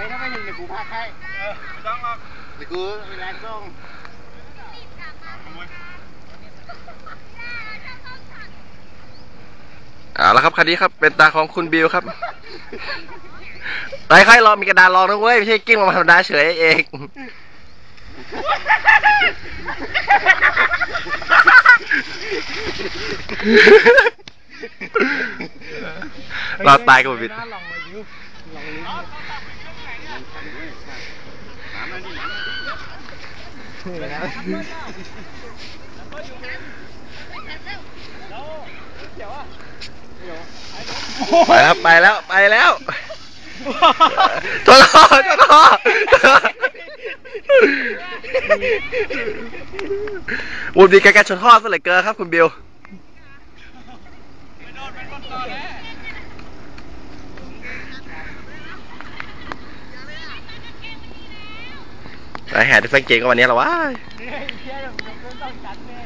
ฮ้ยถ้าไม่ถึงเดี๋ยวกูพาให้เออไม่ต้องหรอกเดี๋ยวกูไปร้านส่งขโมยเอาละครับคันนี้ครับเป็นตาของคุณบิวครับไปใครรอมีกระดานรองนะเว้ยไม่ใช่กิ้งมาธรรมดาเฉยเองรอตายกับบิด ลองมาดิวลองลิ้นน้ำมันดิน้ำมันดิไปแล้วไปแล้วไปแล้วทนทอทนทอวุ้นดีแกแกชนทอซะเหลือเกินครับคุณบิวไปแห่ที่แฟนเกงก็วั ไอแหรอวะเชี่ยเดี๋ยวมึงต้องจัดแน่